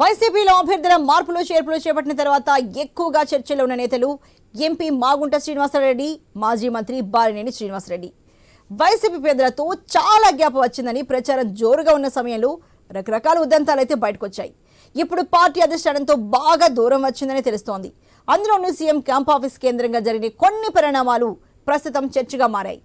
వైసీపీలో అభ్యర్థుల మార్పులు చేర్పులు చేపట్టిన తర్వాత ఎక్కువగా చర్చలో ఉన్న నేతలు ఎంపీ మాగుంట శ్రీనివాసరెడ్డి మాజీ మంత్రి బాలినేని శ్రీనివాసరెడ్డి. వైసీపీ పేదలతో చాలా గ్యాప్ వచ్చిందని ప్రచారం జోరుగా ఉన్న సమయంలో రకరకాల ఉదంతాలైతే బయటకొచ్చాయి. ఇప్పుడు పార్టీ అధిష్టానంతో బాగా దూరం వచ్చిందని తెలుస్తోంది. అందులోనూ సీఎం క్యాంప్ ఆఫీస్ కేంద్రంగా జరిగిన కొన్ని పరిణామాలు ప్రస్తుతం చర్చగా మారాయి.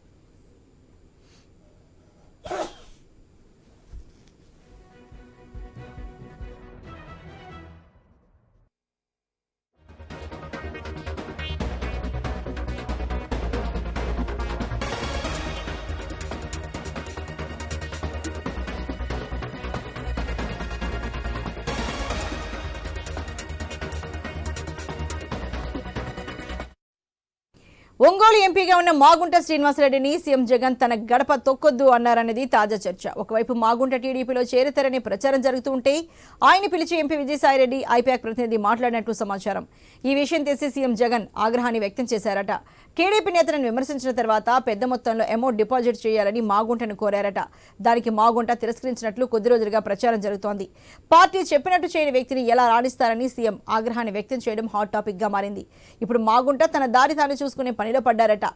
ఒంగోలు ఎంపీగా ఉన్న మాగుంట శ్రీనివాసరెడ్డిని సీఎం జగన్ తన గడప తొక్కొద్దు అన్నారనేది తాజా చర్చ. ఒకవైపు మాగుంట టీడీపీలో చేరుతారనే ప్రచారం జరుగుతూ ఉంటే ఆయన పిలిచి ఎంపీ విజయసాయిరెడ్డి ఐపాక్ ప్రతినిధి మాట్లాడినట్లు సమాచారం. ఈ విషయం తెలిసి సీఎం జగన్ ఆగ్రహాన్ని వ్యక్తం చేశారట. టీడీపీ నేతలను విమర్శించిన తర్వాత పెద్ద మొత్తంలో అమౌంట్ డిపాజిట్ చేయాలని మాగుంటను కోరారట. దానికి మాగుంట తిరస్కరించినట్లు కొద్ది రోజులుగా ప్రచారం జరుగుతోంది. పార్టీ చెప్పినట్టు చేయని వ్యక్తిని ఎలా రాణిస్తారని సీఎం ఆగ్రహాన్ని వ్యక్తం చేయడం హాట్ టాపిక్గా మారింది. ఇప్పుడు మాగుంట తన దారి తాను చూసుకునే పనిలో పడ్డారట.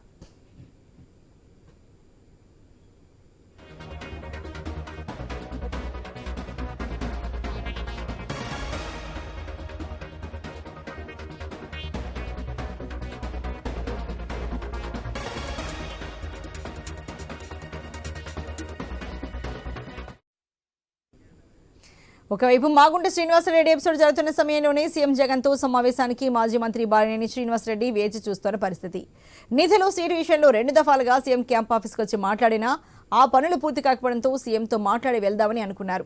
ఒకవైపు మాగుంట శ్రీనివాసరెడ్డి ఎపిసోడ్ జరుగుతున్న సమయంలోనే సీఎం జగన్తో సమావేశానికి మాజీ మంత్రి బాలినేని శ్రీనివాసరెడ్డి వేచి చూస్తున్న పరిస్థితి. నిధులు సీటు విషయంలో రెండు దఫాలుగా సీఎం క్యాంప్ ఆఫీస్కి వచ్చి మాట్లాడినా ఆ పనులు పూర్తి కాకపోవడంతో సీఎంతో మాట్లాడి వెళ్దామని అనుకున్నారు.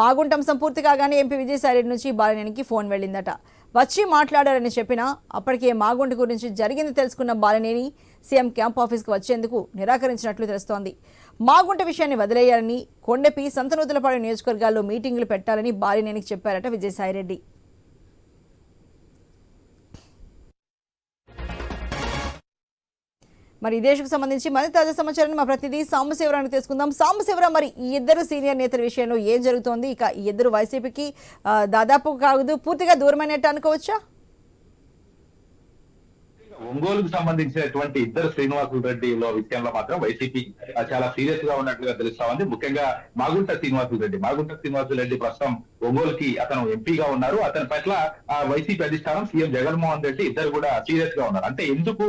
మాగుంటం సంపూర్తి పూర్తి కాగానే ఎంపీ విజయసాయిరెడ్డి నుంచి బాలినేనికి ఫోన్ వెళ్ళిందట. వచ్చి మాట్లాడారని చెప్పినా అప్పటికే మాగుంట గురించి జరిగింది తెలుసుకున్న బాలినేని సీఎం క్యాంప్ ఆఫీస్కి వచ్చేందుకు నిరాకరించినట్లు తెలుస్తోంది. మాగుంట విషయాన్ని వదిలేయాలని కొండపి సంతనూతలపాడు నియోజకవర్గాల్లో మీటింగులు పెట్టాలని బాలినేనికి చెప్పారట విజయసాయిరెడ్డి. మరి ఈ దేశకు సంబంధించి మరి తాజా సమాచారాన్ని మా ప్రతినిధి సాంబశివరాన్ని తీసుకుందాం. సాంబశివరావు మరి ఈ ఇద్దరు సీనియర్ నేతల విషయంలో ఏం జరుగుతోంది? ఇక ఈ ఇద్దరు వైసీపీకి దాదాపు కాదు పూర్తిగా దూరమైనట్టు అనుకోవచ్చా? ఒంగోలుకు సంబంధించినటువంటి ఇద్దరు శ్రీనివాసులు రెడ్డిలో విషయంలో మాత్రం వైసీపీ చాలా సీరియస్గా ఉన్నట్లుగా తెలుస్తా ఉంది. ముఖ్యంగా మాగుంట శ్రీనివాసులు రెడ్డి. మాగుంట శ్రీనివాసులు రెడ్డి ప్రస్తుతం ఒంగోలుకి అతను ఎంపీగా ఉన్నారు. అతని పట్ల ఆ, వైసీపీ అధిష్టానం సీఎం జగన్మోహన్ రెడ్డి ఇద్దరు కూడా సీరియస్గా ఉన్నారు. అంటే ఎందుకు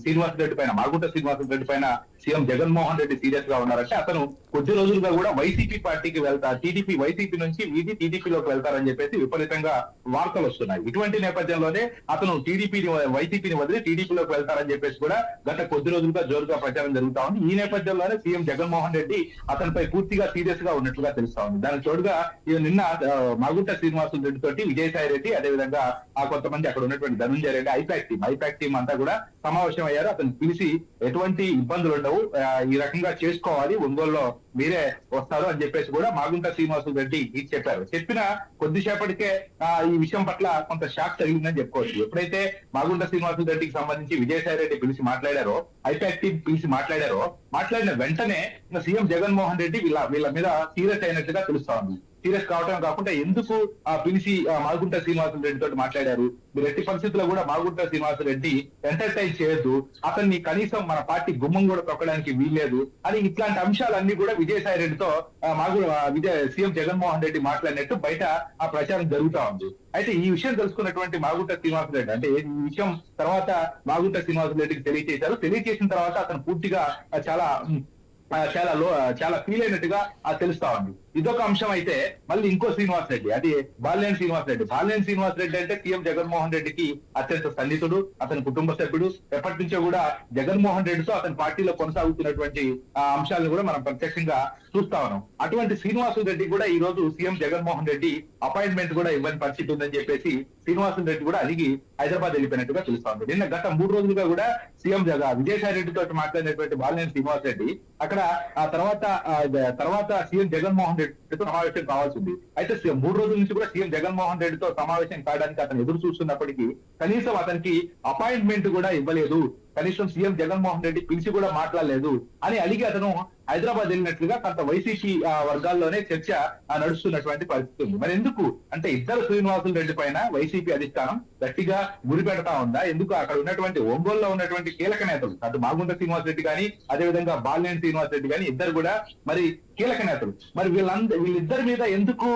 శ్రీనివాస్ రెడ్డి పైన మాగుంట శ్రీనివాస రెడ్డి పైన సీఎం జగన్మోహన్ రెడ్డి సీరియస్గా ఉన్నారంటే అతను కొద్ది రోజులుగా కూడా వైసీపీ పార్టీకి వెళ్తా టీడీపీ వైసీపీ నుంచి వీధి టీడీపీలోకి వెళ్తారని చెప్పేసి విపరీతంగా వార్తలు వస్తున్నాయి. ఇటువంటి నేపథ్యంలోనే అతను టీడీపీని వైసీపీని వదిలి టీడీపీలోకి వెళ్తారని చెప్పేసి కూడా గత కొద్ది రోజులుగా జోరుగా ప్రచారం జరుగుతా ఉంది. ఈ నేపథ్యంలోనే సీఎం జగన్మోహన్ రెడ్డి అతనిపై పూర్తిగా సీరియస్గా ఉన్నట్లుగా తెలుస్తా ఉంది. దాని తోడుగా ఈ నిన్న ఆ, మాగుంట శ్రీనివాసులు రెడ్డి తోటి విజయసాయి రెడ్డి అదేవిధంగా ఆ కొంతమంది అక్కడ ఉన్నటువంటి Dhanunjaya Reddy I-PAC team IPAC team అంతా కూడా సమావేశం అయ్యారు. అతను పిలిచి ఎటువంటి ఇబ్బందులు ఉండవు. ఈ రకంగా చేసుకోవాలి. ఒంగోలులో మీరే వస్తారు అని చెప్పేసి కూడా మాగుంట శ్రీనివాసులు రెడ్డి ఇది చెప్పారు. చెప్పిన కొద్దిసేపటికే ఈ విషయం పట్ల కొంత షాక్ తగిలిందని చెప్పుకోవచ్చు. ఎప్పుడైతే మాగుంట శ్రీనివాసులు రెడ్డికి సంబంధించి విజయసాయి రెడ్డి పిలిచి మాట్లాడారో ఐపాక్ టీమ్ పిలిచి మాట్లాడారో మాట్లాడిన వెంటనే సీఎం జగన్మోహన్ రెడ్డి వీళ్ళ వీళ్ళ మీద సీరియస్ అయినట్లుగా తెలుస్తా ఉంది. సీరియస్ కావటం కాకుండా ఎందుకు ఆ పిలిచి మాగుంట శ్రీనివాసులు రెడ్డి తోటి మాట్లాడారు? మీరు ఎట్టి పరిస్థితుల్లో కూడా మాగుంట శ్రీనివాసులు రెడ్డి ఎంటర్టైన్ చేయొద్దు. అతన్ని కనీసం మన పార్టీ గుమ్మం కూడా తొక్కడానికి వీల్లేదు అని ఇట్లాంటి అంశాలన్నీ కూడా విజయసాయి రెడ్డితో మాగు విజయ సీఎం జగన్మోహన్ రెడ్డి మాట్లాడినట్టు బయట ఆ ప్రచారం జరుగుతా ఉంది. అయితే ఈ విషయం తెలుసుకున్నటువంటి మాగుంట శ్రీనివాసులు రెడ్డి అంటే ఈ విషయం తర్వాత మాగుంట శ్రీనివాసులు రెడ్డికి తెలియజేశారు తెలియజేసిన తర్వాత అతను పూర్తిగా చాలా చాలా లో చాలా ఫీల్ అయినట్టుగా తెలుస్తా ఉంది. ఇదొక అంశం అయితే మళ్ళీ ఇంకో శ్రీనివాస్ రెడ్డి అది బాలినేని శ్రీనివాస్ రెడ్డి. బాలినేని శ్రీనివాస్ రెడ్డి అంటే సీఎం జగన్మోహన్ రెడ్డికి అత్యంత సన్నిహితుడు అతని కుటుంబ సభ్యుడు. ఎప్పటి నుంచో కూడా జగన్మోహన్ రెడ్డితో అతని పార్టీలో కొనసాగుతున్నటువంటి ఆ అంశాలను కూడా మనం ప్రత్యక్షంగా చూస్తా ఉన్నాం. అటువంటి శ్రీనివాసు రెడ్డి కూడా ఈ రోజు సీఎం జగన్మోహన్ రెడ్డి అపాయింట్మెంట్ కూడా ఇవ్వని పరిస్థితి ఉందని చెప్పేసి శ్రీనివాసు రెడ్డి కూడా అడిగి హైదరాబాద్ వెళ్ళిపోయినట్టుగా తెలుస్తా ఉంది. నిన్న గత మూడు రోజులుగా కూడా సీఎం జగ విజయసాయి రెడ్డితో మాట్లాడినటువంటి బాలినేని శ్రీనివాస్ రెడ్డి అక్కడ ఆ తర్వాత తర్వాత సీఎం జగన్మోహన్ రెడ్డి రెడ్డితో సమావేశం కావాల్సింది అయితే మూడు రోజుల నుంచి కూడా సీఎం జగన్మోహన్ రెడ్డితో సమావేశం కావడానికి అతను ఎదురు చూస్తున్నప్పటికీ కనీసం అతనికి అపాయింట్మెంట్ కూడా ఇవ్వలేదు. కనీసం సీఎం జగన్మోహన్ రెడ్డి పిలిచి కూడా మాట్లాడలేదు అని అలిగి అతను హైదరాబాద్ వెళ్ళినట్లుగా కొంత వైసీపీ ఆ, వర్గాల్లోనే చర్చ నడుస్తున్నటువంటి పరిస్థితి ఉంది. మరి ఎందుకు? అంటే ఇద్దరు శ్రీనివాసులు రెడ్డి పైన వైసీపీ అధిష్టానం గట్టిగా గురి పెడతా ఉందా? ఎందుకు అక్కడ ఉన్నటువంటి ఒంగోలులో ఉన్నటువంటి కీలక నేతలు అటు మాగుంట శ్రీనివాస్ రెడ్డి కానీ అదేవిధంగా బాలినేని శ్రీనివాస్ రెడ్డి కానీ ఇద్దరు కూడా మరి కీలక నేతలు. మరి వీళ్ళంద వీళ్ళిద్దరి మీద ఎందుకు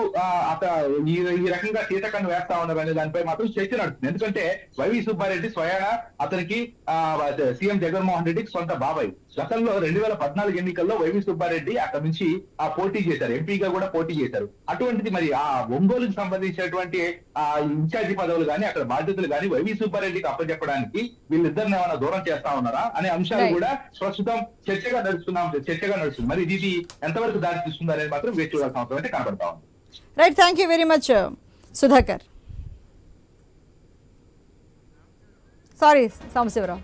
అత ఈ ఈ రకంగా కీటకాన్ని వేస్తా ఉన్నారు అనే దానిపై మాత్రం చర్చ నడుస్తుంది. ఎందుకంటే వైవి సుబ్బారెడ్డి స్వయంగా అతనికి సీఎం జగన్మోహన్ రెడ్డికి సొంత బాబాయ్. గతంలో రెండు వేల పద్నాలుగు ఎన్నికల్లో వైవి సుబ్బారెడ్డి అక్కడ నుంచి ఆ పోటీ చేశారు. ఎంపీగా కూడా పోటీ చేశారు. అటువంటిది మరి ఆ ఒంగోలుకు సంబంధించినటువంటి ఆ ఇన్ఛార్జి పదవులు కానీ అక్కడ బాధ్యతలు కానీ వైవి సుబ్బారెడ్డికి అప్పచెప్పడానికి వీళ్ళిద్దరిని ఏమైనా దూరం చేస్తా ఉన్నారా అనే అంశాలు. కూడా ప్రస్తుతం చర్చగా నడుస్తున్నాం చర్చగా నడుస్తుంది. మరి ఇది ఎంతవరకు దారి తీస్తుంది అనేది మాత్రం వేచి చూడాల్సిన అవసరం అయితే కనబడతా ఉంది. Right thank you very much Sudhakar. Sorry Sambasivarao.